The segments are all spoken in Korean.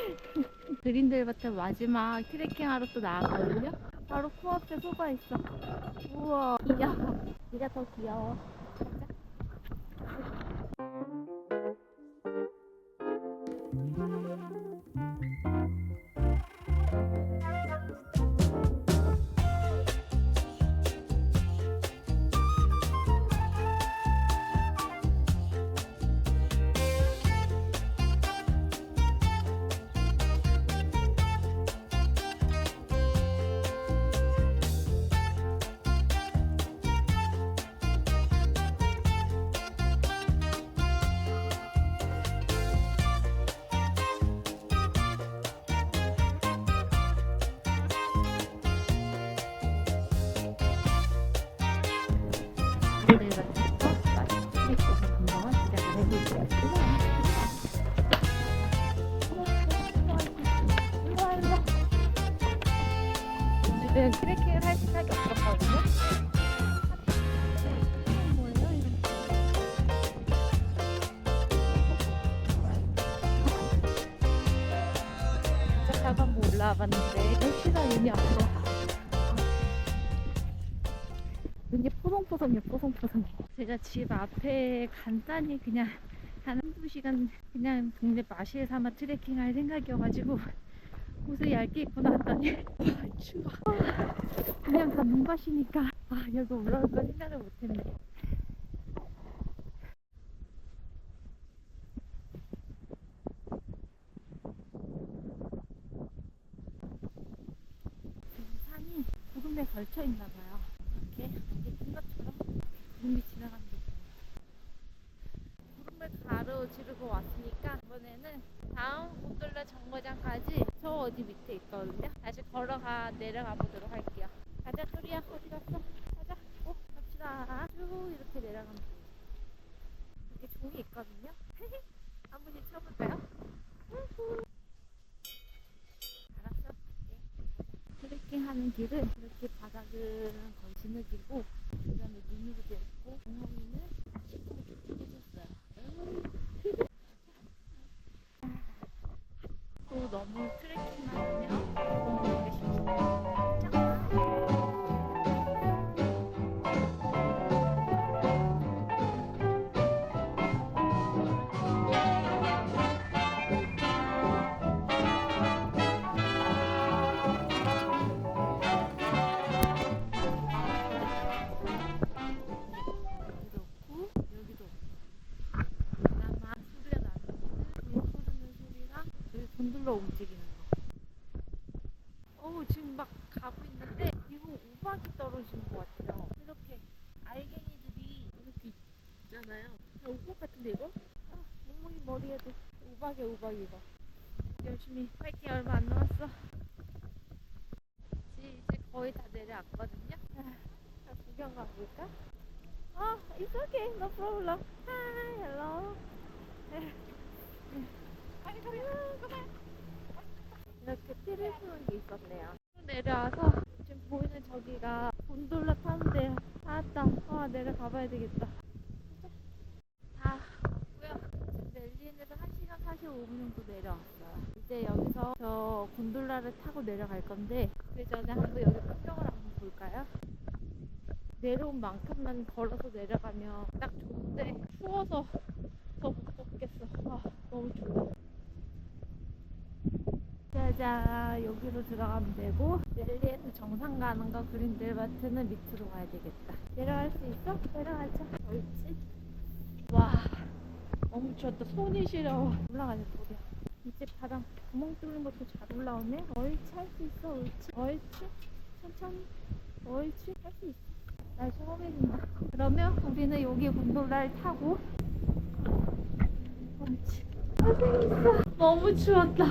그린들바트 마지막 트레킹하러 또 나왔거든요. 바로 코앞에 소가 있어. 우와, 귀여워. 네가 더 귀여워. 타고 한번 올라와 봤는데 날씨가 눈이 아파. 눈이 포송포송해 포송포송해. 제가 집 앞에 간단히 그냥 한 한두 시간 그냥 동네 마실 삼아 트레킹 할 생각이어가지고 옷을 얇게 입고 나왔더니 와 추워. 그냥 다 눈밭이니까 아 여기 올라올 거 생각을 못했네. 지금 산이 구름에 걸쳐 있나 봐요. 이렇게 이렇게 큰 것처럼 구름이 지나가는 게 보여요. 구름을 가로지르고 왔으니까 이번에는 다음 곤돌라 정거장까지 저 어디 밑에 있거든요. 다시 걸어가 내려가 보도록 할게요. 가자 소리야 어디 갔어? 가자. 오 갑시다. 쭉 이렇게 내려가면 돼요. 이렇게 종이 있거든요. 한 번씩 쳐볼까요? 알았어. 네. 트레킹 하는 길은 이렇게 바닥은 거의 진흙이고 주변에 눈으로 되어 있고 엉덩이는 시커멓게 곤돌라 움직이는 거 어우 지금 막 가고 있는데 이거 우박이 떨어진 것 같아요 이렇게 알갱이들이 이렇게 있잖아요 아, 우박 같은데 이거? 아 멍멍이 머리에도 우박이야 우박 이거 열심히 파이팅 얼마 안 남았어 이제 거의 다 내려왔거든요 아, 자, 구경 가볼까? Oh, it's okay. No problem. Hi, hello. 이렇게 티를 푸는 게 있었네요. 내려와서 지금 보이는 저기가 곤돌라 타는데요. 나왔다. 와, 내려가 봐야 되겠다. 다 왔고요. 지금 넬리엔에서 1시간 45분 정도 내려왔어요. 이제 여기서 저 곤돌라를 타고 내려갈 건데 그 전에 한번 여기 풍경을 한번 볼까요? 내려온 만큼만 걸어서 내려가면 딱 좋은데 추워서 더 못 걷겠어. 아, 너무 추워. 짜잔 여기로 들어가면 되고 넬리에서 정상 가는 거 그린델바트는 밑으로 가야 되겠다. 내려갈 수 있어? 내려가자. 옳지. 와 추웠다. 손이 시려워. 올라가자 도리야. 이제 바람 구멍 뚫는 것도 잘 올라오네. 옳지 할 수 있어. 옳지. 옳지. 천천히. 옳지 할 수 있어. 날 처음해준다. 그러면 우리는 여기 곤돌라를 타고 옳지. 고생했어. 너무 추웠다.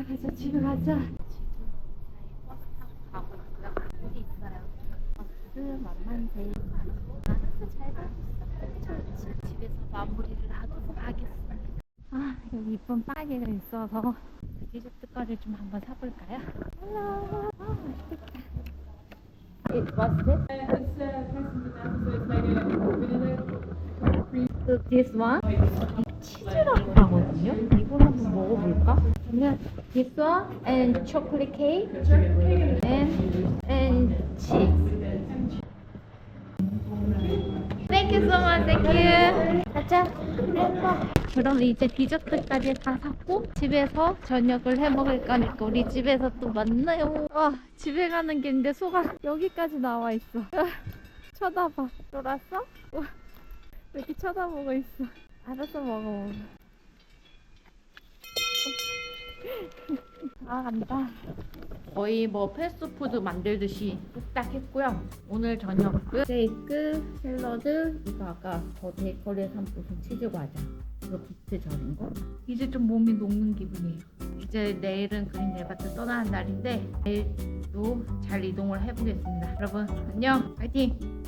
가자 가자 집에 가자. 아 이쁜 빨개가 있어서 디저트 거를 좀 한번 사볼까요? 헬로. 아 맛있겠다. It was. So this one? 치즈라고 하거든요. 그러면 this one and chocolate cake and and cheese. Thank you so much. Thank you. 가자. 그럼 이제 디저트까지 다 샀고 집에서 저녁을 해 먹을 거니까 우리 집에서 또 만나요. 와 집에 가는 길인데 소가 여기까지 나와 있어. 쳐다봐. 놀았어? 와, 왜 이렇게 쳐다보고 있어? 알아서 먹어. 먹어. 아 간다. 거의 뭐 패스트푸드 만들듯이 뚝딱 했고요. 오늘 저녁 스테이크, 샐러드, 이거 아까 저 베이커리에서 산 무슨 치즈 과자. 이거 비트 절인 거. 이제 좀 몸이 녹는 기분이에요. 이제 내일은 그린 네바트 떠나는 날인데 내일도 잘 이동을 해보겠습니다. 여러분 안녕, 파이팅!